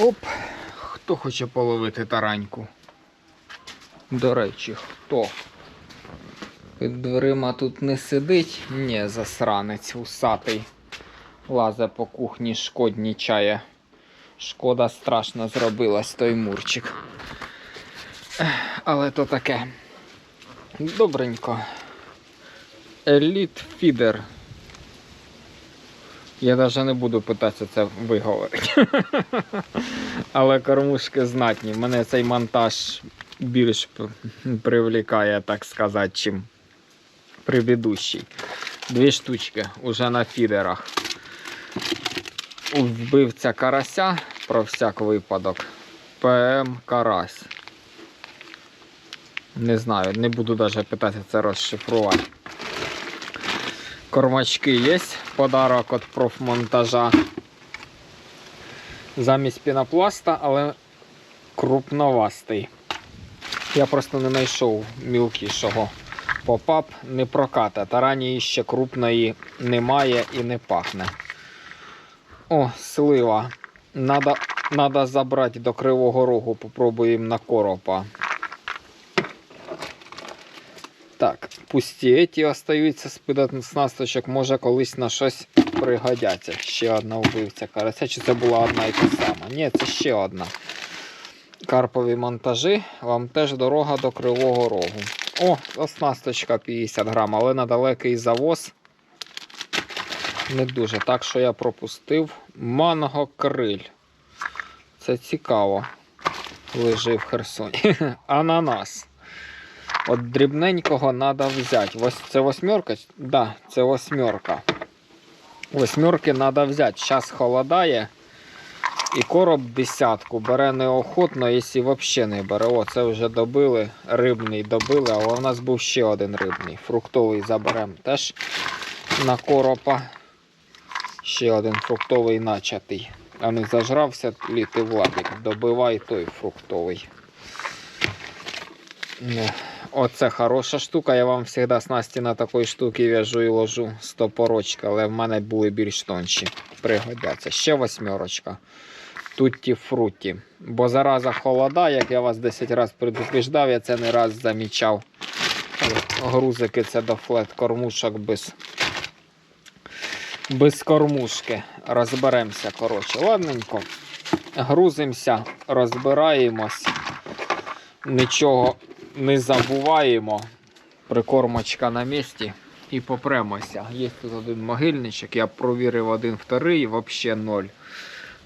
Оп, хто хоче половити тараньку? До речі, хто? Під дверима тут не сидить? Ні, засранець усатий. Лазе по кухні шкоднічає. Шкода страшно зробилась той мурчик. Але то таке. Добренько. Еліт фідер. Я навіть не буду питатися це виговорити. Але кормушки знатні. Мене цей монтаж більш привлікає, так сказати, чим предыдущий. Дві штучки уже на фідерах. Вбивця карася про всяк випадок. ПМ Карась. Не знаю, не буду навіть питати це розшифрувати. Кормачки є. Подарок від профмонтажа. Замість пінопласта, але крупновастий. Я просто не знайшов мілкішого попап, не проката. Тарані ще крупної немає і не пахне. О, слива. Надо, надо забрати до Кривого Рогу, попробуємо на коропа. Так, пусті ті остаються з снасточок, може колись на щось пригодяться. Ще одна вбивця карася. Чи це була одна і та сама? Ні, це ще одна. Карпові монтажі. Вам теж дорога до Кривого Рогу. О, оснасточка 50 грам, але на далекий завоз не дуже. Так що я пропустив манго криль. Це цікаво. Лежив в Херсоні. Ананас. От дрібненького треба взяти. Ось це восьмерка? Так, да, це восьмерка. Восьмерки треба взяти. Зараз холодає. І короб десятку бере неохотно, якщо взагалі не бере. О, це вже добили, рибний добили, але у нас був ще один рибний. Фруктовий заберемо теж на коропа. Ще один фруктовий начатий. А не зажрався літи Владик. Добивай той фруктовий. Оце хороша штука. Я вам завжди снасті на такої штуки в'яжу і ложу стопорочка, але в мене були більш тонші. Пригодяться. Ще восьмерочка. Тутті фруті. Бо зараза холода, як я вас 10 разів предупреждав, я це не раз замічав. Грузики це до флет кормушок без, без кормушки. Розберемося, коротше. Ладненько. Грузимося, розбираємось. Нічого не забуваємо. Прикормочка на місці і попремося. Є тут один могильничок, я провірив один вторий, взагалі ноль.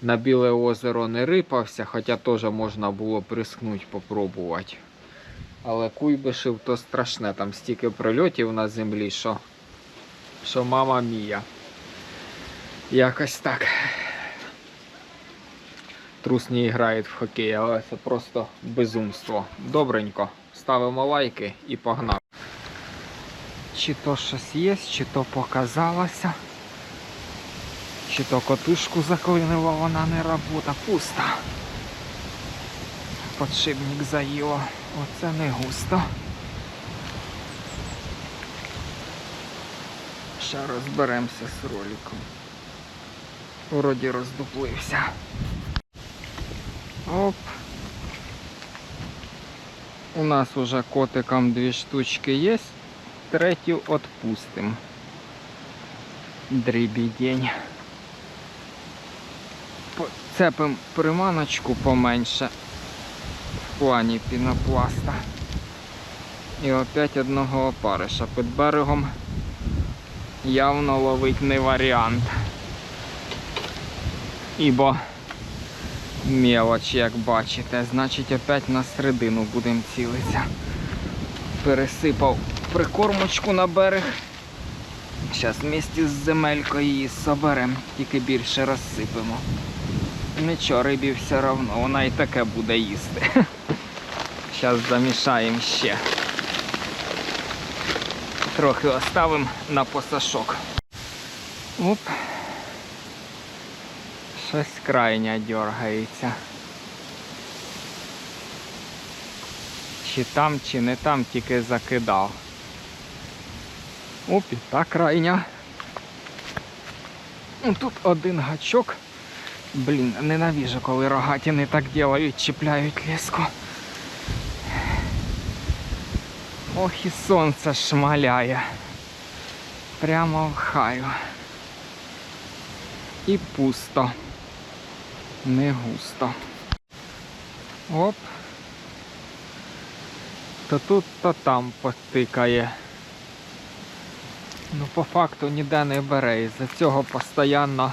На біле озеро не рипався, хоча теж можна було прискнути, попробувати. Але куйбишев то страшне, там стільки прильотів на землі, що, що мама мія. Якось так. Трус не грає в хокей, але це просто безумство. Добренько. Ставимо лайки і погнали. Чи то щось є, чи то показалося. Чи то котушку заклинило, вона не робота, пуста. Подшипник заїло. Оце не густо. Ще розберемося з роликом. Вроді роздуплився. Оп. У нас уже котикам дві штучки є. Третю отпустим. Дрібідень. Цепим приманочку поменше в плані пінопласта. І опять одного опариша. Під берегом явно ловить не варіант. Ібо мелоч, як бачите, значить опять на середину будемо цілитися. Пересипав прикормочку на берег. Зараз вместе з земелькою її соберемо, тільки більше розсипемо. Нічого, рибі все одно, вона і таке буде їсти. Зараз замішаємо ще. Трохи оставимо на посашок. Оп. Щось крайня дергається. Чи там, чи не там, тільки закидав. Оп, і та крайня. Ну, Тут один гачок Блін, ненавижу, коли рогатини так делають, чіпляють леску. Ох і сонце шмаляє. Прямо в хаю. І пусто. Не густо. Оп. То тут, то там потикає. Ну, по факту ніде не бере, із-за цього постійно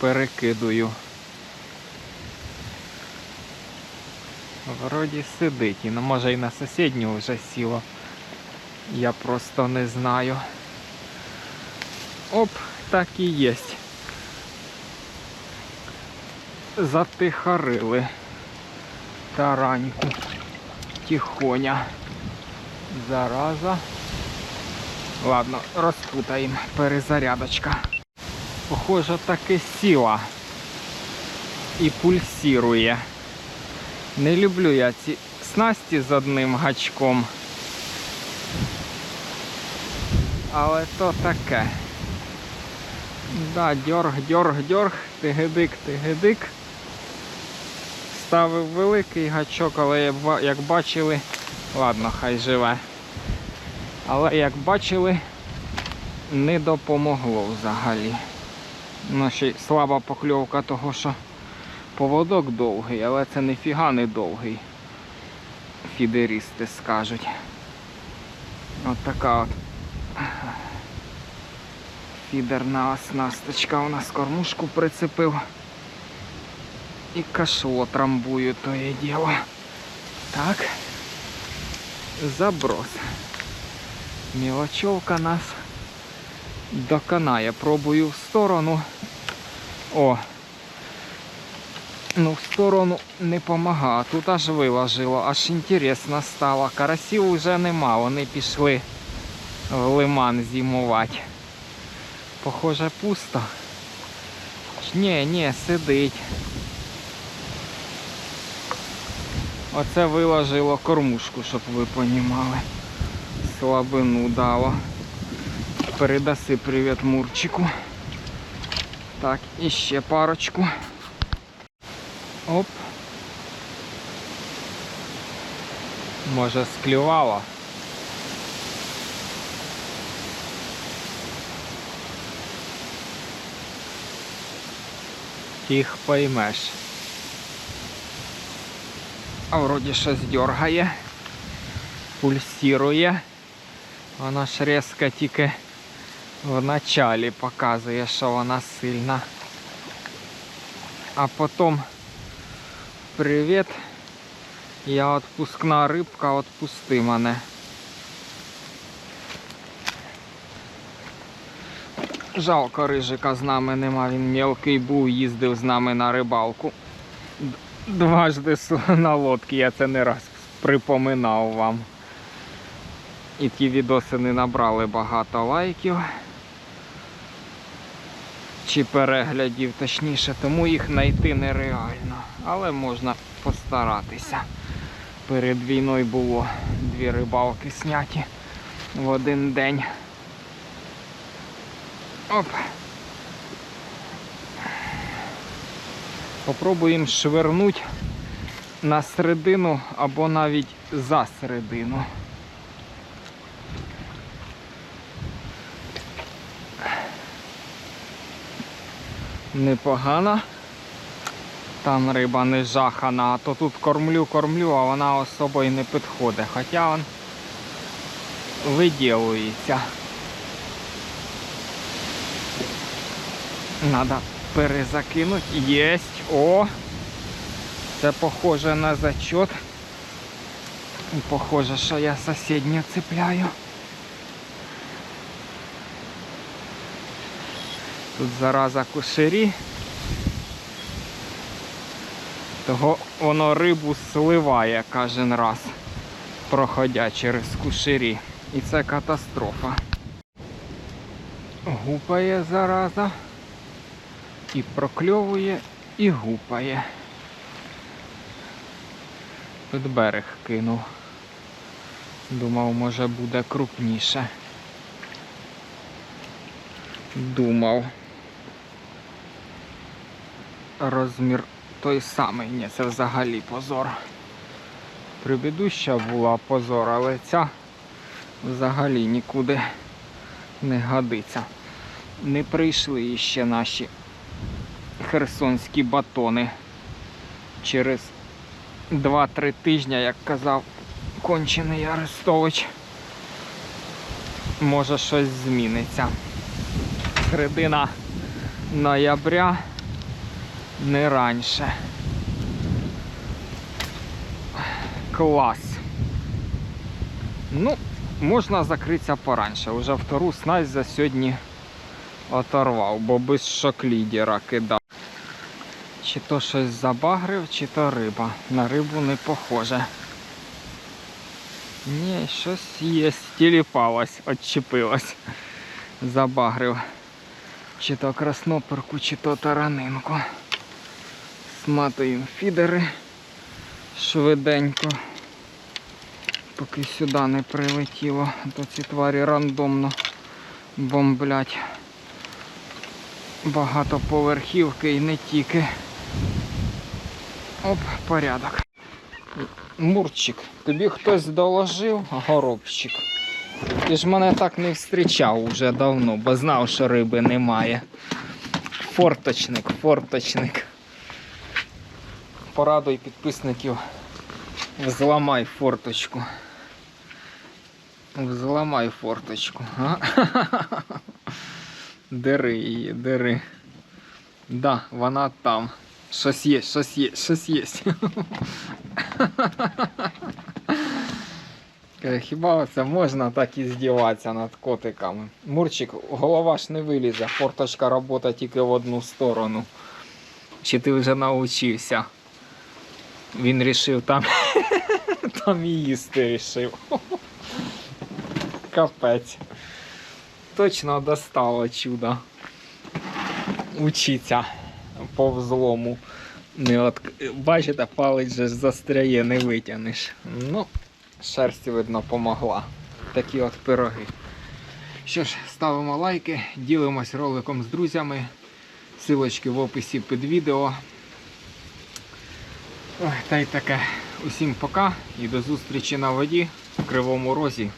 перекидую. Вроді сидить, і ну, може і на сусідню вже сіло. Я просто не знаю. Оп, так і єсть. Затихарили тараньку. Тихоня. Зараза. Ладно, розпутаємо. Перезарядочка. Похоже, таки сіла. І пульсірує. Не люблю я ці снасті з одним гачком. Але то таке. Да, дьорг, дьорг, дьорг, тигидик, тигидик. Ставив великий гачок, але як бачили, ладно, хай живе. Але як бачили, не допомогло взагалі. Ну, ще слаба покльовка того, що поводок довгий, але це ніфіга не довгий. Фідерісти скажуть. От така от фідерна оснасточка у нас кормушку прицепив. І кашло трамбую то є діло. Так. Заброс. Мілочовка нас доконає. Пробую в сторону. О. Ну, в сторону не помага. Тут аж виложило, аж інтересно стало. Карасів вже нема, вони пішли в лиман зимувати. Похоже, пусто. Ні, ні, сидить. Оце виложило кормушку, щоб ви понімали. Слабину дало. Передаси привіт Мурчику. Так, і ще парочку. Оп. Може склювало. Їх поймеш. Вроді щось дергає, пульсірує. Вона ж різко тільки в началі показує, що вона сильна. А потім привіт. Я отпускна рибка, отпусти мене. Жалко рижика з нами нема, він мелкий був, їздив з нами на рибалку. Дважди на лодці, я це не раз припоминав вам. І ті відоси не набрали багато лайків. Чи переглядів, точніше, тому їх знайти нереально. Але можна постаратися. Перед війною було дві рибалки сняті в один день. Оп. Попробуємо швернути на середину або навіть за середину. Непогано. Там риба не жахана, а то тут кормлю, кормлю, а вона особо і не підходить. Хоча он виділується. Надо перезакинути. Єсть. О! Це похоже на зачет. І Похоже, що я сусідню цепляю. Тут зараза кушері. Того воно рибу сливає кожен раз, проходя через кушері. І це катастрофа. Гупає зараза. І прокльовує, і гупає. Під берег кинув. Думав, може буде крупніше. Думав. розмір той самий. Ні, це взагалі позор. Прибідуща була позор, але ця взагалі нікуди не годиться. Не прийшли іще наші херсонські батони. Через 2-3 тижні, як казав кончений Арестович, може щось зміниться. Середина ноября не раніше. Клас. Ну, можна закритися пораньше. Уже втору снасть за сьогодні оторвав, бо без шок-лідера кидав. Чи то щось забагрив, чи то риба. На рибу не похоже. Ні, щось є, тіліпалась, отчепилась. Забагрив. Чи то красноперку, чи то таранинку. Сматуємо фідери швиденько. Поки сюди не прилетіло, то ці тварі рандомно бомблять багатоповерхівки і не тільки. Оп, порядок. Мурчик, тобі хтось доложив, горобчик. Ти ж мене так не зустрічав уже давно, бо знав, що риби немає. Форточник, форточник. Порадуй підписників. Взламай форточку. Взламай форточку. А? Дери її, дери. Да, вона там. Щось є, щось є, щось є. Е, Хіба це можна так і здіватися над котиками? Мурчик, голова ж не вилізе, форточка робота тільки в одну сторону. Чи ти вже навчився? Він рішив там, там і їсти рішив. Капець. Точно достало чудо. Учиться по взлому. От... Бачите, палець же застряє, не витягнеш. Ну, шерсть, видно, помогла. Такі от пироги. Що ж, ставимо лайки, ділимось роликом з друзями. Силочки в описі під відео. Ой, та й таке. Усім пока і до зустрічі на воді в Кривому Розі.